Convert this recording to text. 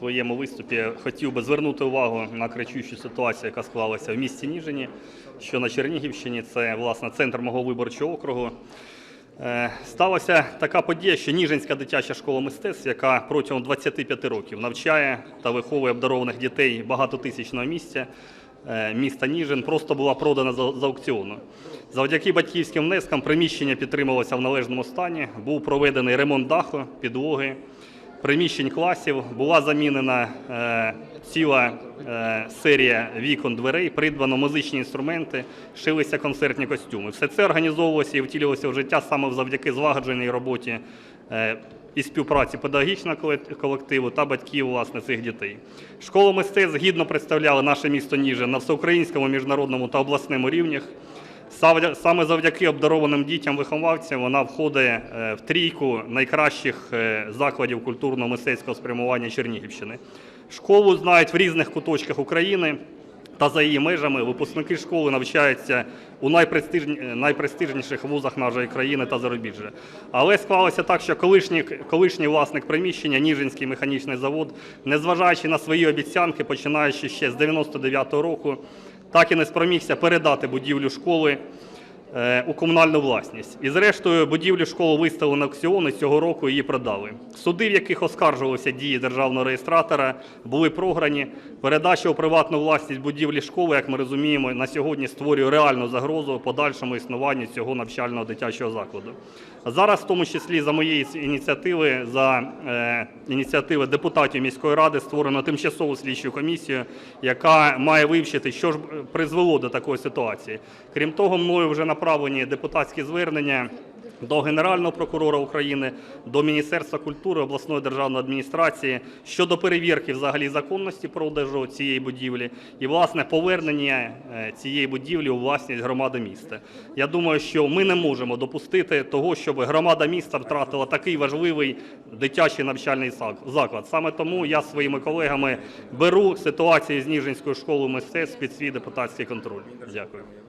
своєму виступі хотів би звернути увагу на кричущу ситуацію, яка склалася в місті Ніжині, що на Чернігівщині це власне центр мого виборчого округу. Е, Сталася така подія, що Ніжинська дитяча школа мистецтв, яка протягом 25 років навчає та виховує обдарованих дітей багатотисячного місця, е, міста Ніжин, просто була продана за, аукціону. Завдяки батьківським внескам приміщення підтримувалося в належному стані, був проведений ремонт даху, підлоги, приміщень класів, була замінена е, ціла е, серія вікон дверей, придбано музичні інструменти, шилися концертні костюми. Все це організовувалося і втілювалося в життя саме завдяки злагодженій роботі е, і співпраці педагогічного колективу та батьків власне цих дітей. Школа мистецтв гідно представляла наше місто Ніжин на всеукраїнському, міжнародному та обласному рівнях. Саме завдяки обдарованим дітям-виховавцям вона входить е, в трійку найкращих е, закладів культурно-мистецького спрямування Чернігівщини. Школу знають в різних куточках України та за її межами. Випускники школи навчаються у найпрестижні- найпрестижніших вузах нашої країни та зарубіжжя. Але склалося так, що колишній, колишній власник приміщення, Ніжинський механічний завод, незважаючи на свої обіцянки, починаючи ще з 99-го року, так і не спромігся передати будівлю школи у комунальну власність. І зрештою будівлю школи виставили на аукціон і цього року її продали. Суди, в яких оскаржувалися дії державного реєстратора, були програні. Передача у приватну власність будівлі школи, як ми розуміємо, на сьогодні створює реальну загрозу подальшому існуванню цього навчального дитячого закладу. Зараз, в тому числі за моєї ініціативи, за е, ініціативи депутатів міської ради, створено тимчасову слідчу комісію, яка має вивчити, що ж призвело до такої ситуації. Крім того, мною вже направлені депутатські звернення до Генерального прокурора України, до Міністерства культури, обласної державної адміністрації щодо перевірки взагалі законності продажу цієї будівлі і власне повернення е, цієї будівлі у власність громади міста. Я думаю, що ми не можемо допустити того, щоб громада міста втратила такий важливий дитячий навчальний зак- заклад. Саме тому я зі своїми колегами беру ситуацію з Ніжинською школою мистецтв під свій депутатський контроль. Дякую.